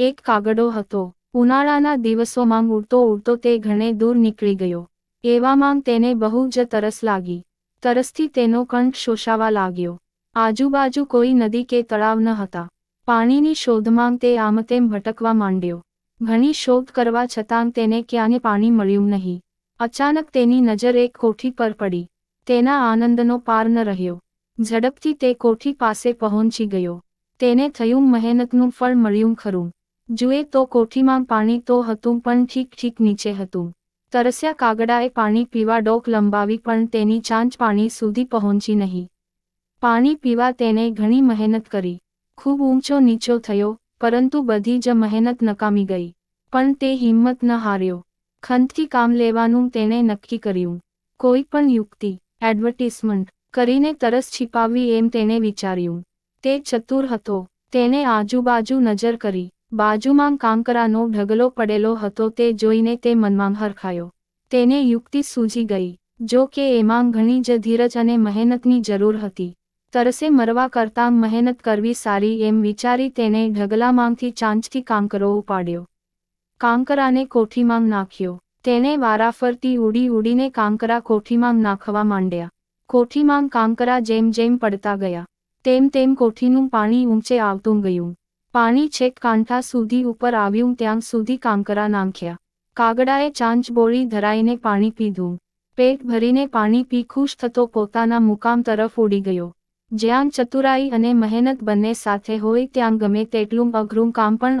એક કાગડો હતો. ઉનાળાના દિવસોમાં ઉડતો ઉડતો તે ઘણે દૂર નીકળી ગયો. એવામાં તેને બહુ જ તરસ લાગી. તરસથી તેનો કંઠ શોષાવા લાગ્યો. આજુબાજુ કોઈ નદી કે તળાવ ન હતા. પાણીની શોધમાં તે આમતેમ ભટકવા માંડ્યો. ઘણી શોધ કરવા છતાં તેને ક્યાંય પાણી મળ્યું નહીં. અચાનક તેની નજર એક કોઠી પર પડી. તેના આનંદનો પાર ન રહ્યો. ઝડપથી તે કોઠી પાસે પહોંચી ગયો. તેને થયું મહેનતનું ફળ મળ્યું ખરું. જુએ તો કોઠીમાં પાણી તો હતું પણ ઠીક ઠીક નીચે હતું. તરસ્યા કાગડાએ પાણી પીવા ડોક લંબાવી પણ તેની ચાંચ પાણી સુધી પહોંચી નહીં. પાણી પીવા તેને ઘણી મહેનત કરી. ખૂબ ઊંચો નીચો થયો, પરંતુ બધી જ મહેનત નકામી ગઈ. પણ તે હિંમત ન હાર્યો. ખંતથી કામ લેવાનું તેણે નક્કી કર્યું. કોઈ પણ યુક્તિ એડવર્ટિઝમેન્ટ કરીને તરસ છીપાવવી એમ તેણે વિચાર્યું. તે ચતુર હતો. તેને આજુબાજુ નજર કરી. બાજુમાં કાંકરાનો ઢગલો પડેલો હતો તે જોઈને તે મનમાં હરખાયો. તેને યુક્તિ સૂજી ગઈ, જો કે એમાં ઘણી જ ધીરજ અને મહેનતની જરૂર હતી. તરસે મરવા કરતાં મહેનત કરવી સારી એમ વિચારી તેને ઢગલામાંથી ચાંચથી કાંકરો ઉપાડ્યો. કાંકરાને કોઠીમાં નાખ્યો. તેને વારાફરતી ઉડી ઉડીને કાંકરા કોઠીમાં નાખવા માંડ્યા. કોઠીમાં કાંકરા જેમ જેમ પડતા ગયા, તેમ તેમ કોઠીનું પાણી ઊંચે આવતું ગયું. પાણી છેક કાંઠા સુધી ઉપર આવ્યું ત્યાં સુધી કાંકરા નાખ્યા. કાગડાએ ચાંચ બોળી ધરાઈને પાણી પીધું. પેટ ભરીને પાણી પી ખુશ થતો પોતાના મુકામ તરફ ઉડી ગયો. જ્યાં ચતુરાઈ અને મહેનત બંને સાથે હોય ત્યાં ગમે તેટલું અઘરું કામ પણ